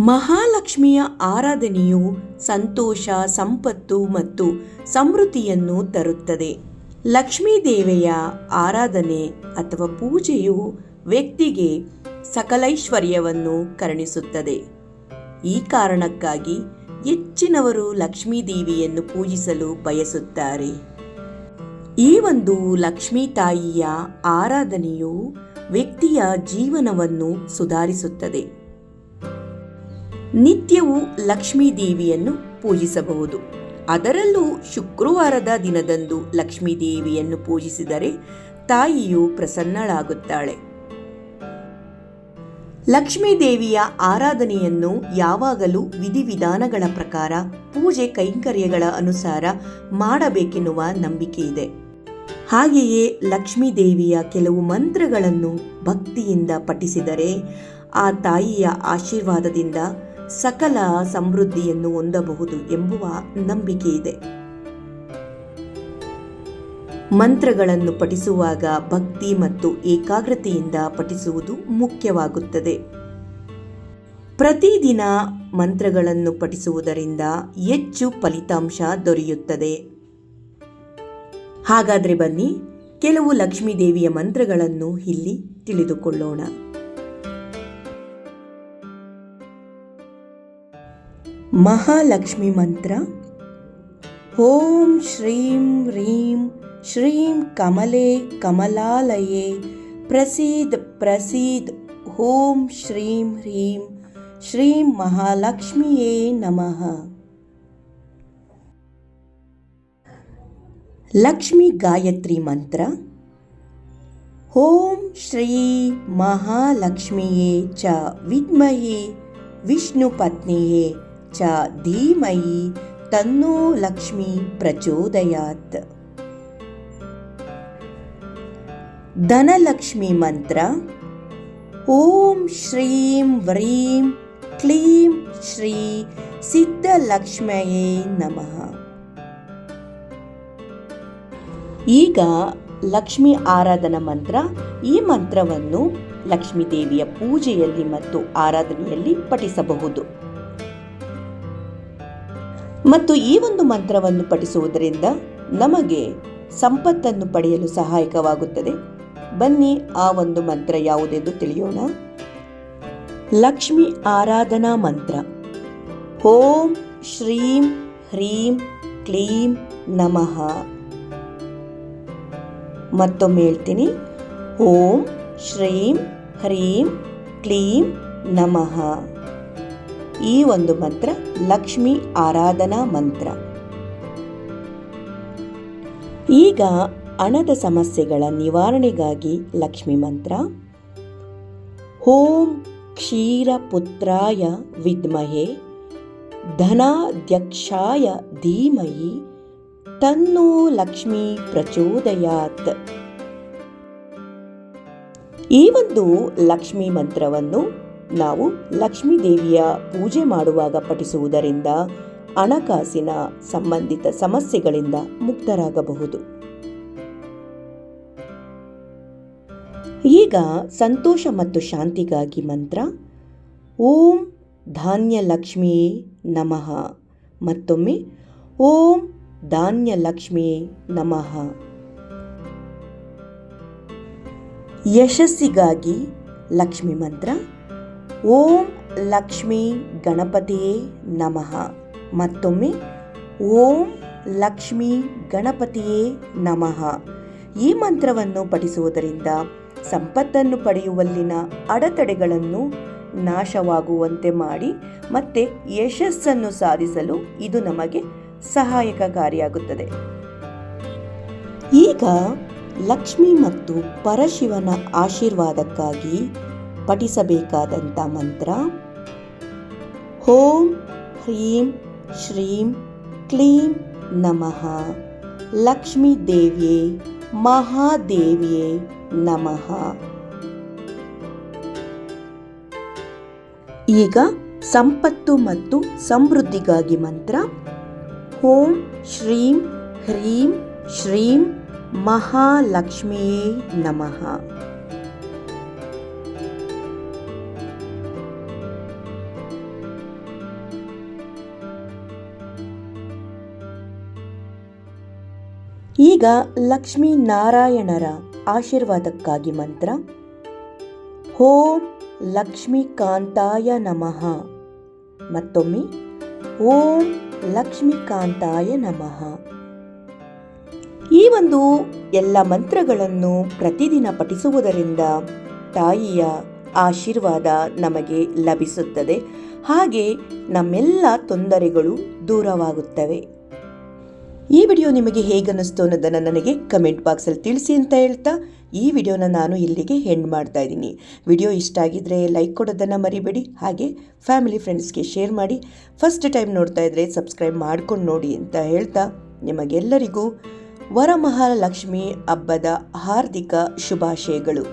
ಮಹಾಲಕ್ಷ್ಮಿಯ ಆರಾಧನೆಯು ಸಂತೋಷ, ಸಂಪತ್ತು ಮತ್ತು ಸಮೃದ್ಧಿಯನ್ನು ತರುತ್ತದೆ. ಲಕ್ಷ್ಮೀ ದೇವಿಯ ಆರಾಧನೆ ಅಥವಾ ಪೂಜೆಯು ವ್ಯಕ್ತಿಗೆ ಸಕಲೈಶ್ವರ್ಯವನ್ನು ಕರುಣಿಸುತ್ತದೆ. ಈ ಕಾರಣಕ್ಕಾಗಿ ಹೆಚ್ಚಿನವರು ಲಕ್ಷ್ಮೀ ದೇವಿಯನ್ನು ಪೂಜಿಸಲು ಬಯಸುತ್ತಾರೆ. ಈ ಒಂದು ಲಕ್ಷ್ಮೀ ತಾಯಿಯ ಆರಾಧನೆಯು ವ್ಯಕ್ತಿಯ ಜೀವನವನ್ನು ಸುಧಾರಿಸುತ್ತದೆ. ನಿತ್ಯವೂ ಲಕ್ಷ್ಮೀ ದೇವಿಯನ್ನು ಪೂಜಿಸಬಹುದು. ಅದರಲ್ಲೂ ಶುಕ್ರವಾರದ ದಿನದಂದು ಲಕ್ಷ್ಮೀ ದೇವಿಯನ್ನು ಪೂಜಿಸಿದರೆ ತಾಯಿಯು ಪ್ರಸನ್ನಳಾಗುತ್ತಾಳೆ. ಲಕ್ಷ್ಮೀ ದೇವಿಯ ಆರಾಧನೆಯನ್ನು ಯಾವಾಗಲೂ ವಿಧಿವಿಧಾನಗಳ ಪ್ರಕಾರ ಪೂಜೆ ಕೈಂಕರ್ಯಗಳ ಅನುಸಾರ ಮಾಡಬೇಕೆನ್ನುವ ನಂಬಿಕೆ ಇದೆ. ಹಾಗೆಯೇ ಲಕ್ಷ್ಮೀ ದೇವಿಯ ಕೆಲವು ಮಂತ್ರಗಳನ್ನು ಭಕ್ತಿಯಿಂದ ಪಠಿಸಿದರೆ ಆ ತಾಯಿಯ ಆಶೀರ್ವಾದದಿಂದ ಸಕಲ ಸಮೃದ್ಧಿಯನ್ನು ಹೊಂದಬಹುದು ಎಂಬುವ ನಂಬಿಕೆ ಇದೆ ಮಂತ್ರಗಳನ್ನು ಪಠಿಸುವಾಗ ಭಕ್ತಿ ಮತ್ತು ಏಕಾಗ್ರತೆಯಿಂದ ಪಠಿಸುವುದು ಮುಖ್ಯವಾಗುತ್ತದೆ. ಪ್ರತಿದಿನ ಮಂತ್ರಗಳನ್ನು ಪಠಿಸುವುದರಿಂದ ಹೆಚ್ಚು ಫಲಿತಾಂಶ ದೊರೆಯುತ್ತದೆ. ಹಾಗಾದ್ರೆ ಬನ್ನಿ, ಕೆಲವು ಲಕ್ಷ್ಮೀದೇವಿಯ ಮಂತ್ರಗಳನ್ನು ಇಲ್ಲಿ ತಿಳಿದುಕೊಳ್ಳೋಣ. महालक्ष्मीमन्त्र। ॐ श्रीं ह्रीं श्रीं कमले कमलालये। प्रसीद प्रसीद। ॐ श्रीं ह्रीं श्रीं महालक्ष्म्ये नमः। लक्ष्मीगायत्रीमन्त्र ॐ श्री महालक्ष्म्ये च विद्महे विष्णुपत्न्ये। ಚ ಧೀಮಯಿ ತನ್ನೋ ಲಕ್ಷ್ಮಿ ಪ್ರಚೋದಯಾತ್. ಧನಲಕ್ಷ್ಮಿ ಮಂತ್ರ, ಓಂ ಶ್ರೀಂ ವ್ರೀಂ ಕ್ಲೀಂ ಶ್ರೀ ಸಿದ್ಧಲಕ್ಷ್ಮಯೇ ನಮಃ. ಈಗ ಲಕ್ಷ್ಮಿ ಆರಾಧನಾ ಮಂತ್ರ, ಈ ಮಂತ್ರವನ್ನು ಲಕ್ಷ್ಮೀ ದೇವಿಯ ಪೂಜೆಯಲ್ಲಿ ಮತ್ತು ಆರಾಧನೆಯಲ್ಲಿ ಪಠಿಸಬಹುದು. ಮತ್ತು ಈ ಒಂದು ಮಂತ್ರವನ್ನು ಪಠಿಸುವುದರಿಂದ ನಮಗೆ ಸಂಪತ್ತನ್ನು ಪಡೆಯಲು ಸಹಾಯಕವಾಗುತ್ತದೆ. ಬನ್ನಿ, ಆ ಒಂದು ಮಂತ್ರ ಯಾವುದೆಂದು ತಿಳಿಯೋಣ. ಲಕ್ಷ್ಮಿ ಆರಾಧನಾ ಮಂತ್ರ. ಓಂ ಶ್ರೀಂ ಹ್ರೀಂ ಕ್ಲೀಂ ನಮಃ. ಮತ್ತೊಮ್ಮೆ ಹೇಳ್ತೀನಿ. ಓಂ ಶ್ರೀಂ ಹ್ರೀಂ ಕ್ಲೀಂ ನಮಃ. ಈ ಒಂದು ಮಂತ್ರ ಲಕ್ಷ್ಮಿ ಆರಾಧನಾ ಮಂತ್ರ. ಈಗ ಹಣದ ಸಮಸ್ಯೆಗಳ ನಿವಾರಣೆಗಾಗಿ ಲಕ್ಷ್ಮಿ ಮಂತ್ರ. ಓಂ ಕ್ಷೀರಪುತ್ರಾಯ ವಿದ್ಮಹೆ ಧನಾಧ್ಯಕ್ಷಾಯ ಧೀಮಹಿ ತನ್ನೋ ಲಕ್ಷ್ಮಿ ಪ್ರಚೋದಯಾತ್. ಈ ಒಂದು ಲಕ್ಷ್ಮಿ ಮಂತ್ರವನ್ನು ನಾವು ಲಕ್ಷ್ಮೀ ದೇವಿಯ ಪೂಜೆ ಮಾಡುವಾಗ ಪಠಿಸುವುದರಿಂದ ಹಣಕಾಸಿನ ಸಂಬಂಧಿತ ಸಮಸ್ಯೆಗಳಿಂದ ಮುಕ್ತರಾಗಬಹುದು. ಈಗ ಸಂತೋಷ ಮತ್ತು ಶಾಂತಿಗಾಗಿ ಮಂತ್ರ, ಓಂ ಧಾನ್ಯ ಲಕ್ಷ್ಮೀ ನಮಃ. ಮತ್ತೊಮ್ಮೆ, ಓಂ ಧಾನ್ಯ ಲಕ್ಷ್ಮೀ ನಮಃ. ಯಶಸ್ಸಿಗಾಗಿ ಲಕ್ಷ್ಮಿ ಮಂತ್ರ ಓಂ ಲಕ್ಷ್ಮೀ ಗಣಪತಿಯೇ ನಮಃ. ಮತ್ತೊಮ್ಮೆ, ಓಂ ಲಕ್ಷ್ಮೀ ಗಣಪತಿಯೇ ನಮಃ. ಈ ಮಂತ್ರವನ್ನು ಪಠಿಸುವುದರಿಂದ ಸಂಪತ್ತನ್ನು ಪಡೆಯುವಲ್ಲಿನ ಅಡೆತಡೆಗಳನ್ನು ನಾಶವಾಗುವಂತೆ ಮಾಡಿ ಮತ್ತೆ ಯಶಸ್ಸನ್ನು ಸಾಧಿಸಲು ಇದು ನಮಗೆ ಸಹಾಯಕಕಾರಿಯಾಗುತ್ತದೆ. ಈಗ ಲಕ್ಷ್ಮಿ ಮತ್ತು ಪರಶಿವನ ಆಶೀರ್ವಾದಕ್ಕಾಗಿ ಪಠಿಸಬೇಕಾದಂಥ ಮಂತ್ರ. ಓಂ ಹ್ರೀಂ ಶ್ರೀಂ ಕ್ಲೀಂ ನಮಃ. ಲಕ್ಷ್ಮೀ ದೇವಿಯೇ, ಮಹಾದೇವಿಯೇ ನಮಃ. ಈಗ ಸಂಪತ್ತು ಮತ್ತು ಸಮೃದ್ಧಿಗಾಗಿ ಮಂತ್ರ. ಓಂ ಶ್ರೀಂ ಹ್ರೀಂ ಶ್ರೀಂ ಮಹಾಲಕ್ಷ್ಮಿಯೇ ನಮಃ. ಈಗ ಲಕ್ಷ್ಮೀ ನಾರಾಯಣರ ಆಶೀರ್ವಾದಕ್ಕಾಗಿ ಮಂತ್ರ. ಓಂ ಲಕ್ಷ್ಮೀಕಾಂತಾಯ ನಮಃ. ಮತ್ತೊಮ್ಮೆ, ಓಂ ಲಕ್ಷ್ಮೀಕಾಂತಾಯ ನಮಃ. ಈ ಒಂದು ಎಲ್ಲ ಮಂತ್ರಗಳನ್ನು ಪ್ರತಿದಿನ ಪಠಿಸುವುದರಿಂದ ತಾಯಿಯ ಆಶೀರ್ವಾದ ನಮಗೆ ಲಭಿಸುತ್ತದೆ. ಹಾಗೆ ನಮ್ಮೆಲ್ಲ ತೊಂದರೆಗಳು ದೂರವಾಗುತ್ತವೆ. ಈ ವಿಡಿಯೋ ನಿಮಗೆ ಹೇಗನ್ನಿಸ್ತು ಅನ್ನೋದನ್ನು ನನಗೆ ಕಮೆಂಟ್ ಬಾಕ್ಸಲ್ಲಿ ತಿಳಿಸಿ ಅಂತ ಹೇಳ್ತಾ ಈ ವಿಡಿಯೋನ ನಾನು ಇಲ್ಲಿಗೆ ಹೆಂಡ್ ಮಾಡ್ತಾ ಇದ್ದೀನಿ. ವಿಡಿಯೋ ಇಷ್ಟ ಆಗಿದ್ದರೆ ಲೈಕ್ ಕೊಡೋದನ್ನು ಮರಿಬೇಡಿ, ಹಾಗೆ ಫ್ಯಾಮಿಲಿ ಫ್ರೆಂಡ್ಸ್ಗೆ ಶೇರ್ ಮಾಡಿ. ಫಸ್ಟ್ ಟೈಮ್ ನೋಡ್ತಾ ಇದ್ದರೆ ಸಬ್ಸ್ಕ್ರೈಬ್ ಮಾಡ್ಕೊಂಡು ನೋಡಿ ಅಂತ ಹೇಳ್ತಾ ನಿಮಗೆಲ್ಲರಿಗೂ ವರಮಹಾಲಕ್ಷ್ಮಿ ಹಬ್ಬದ ಹಾರ್ದಿಕ ಶುಭಾಶಯಗಳು.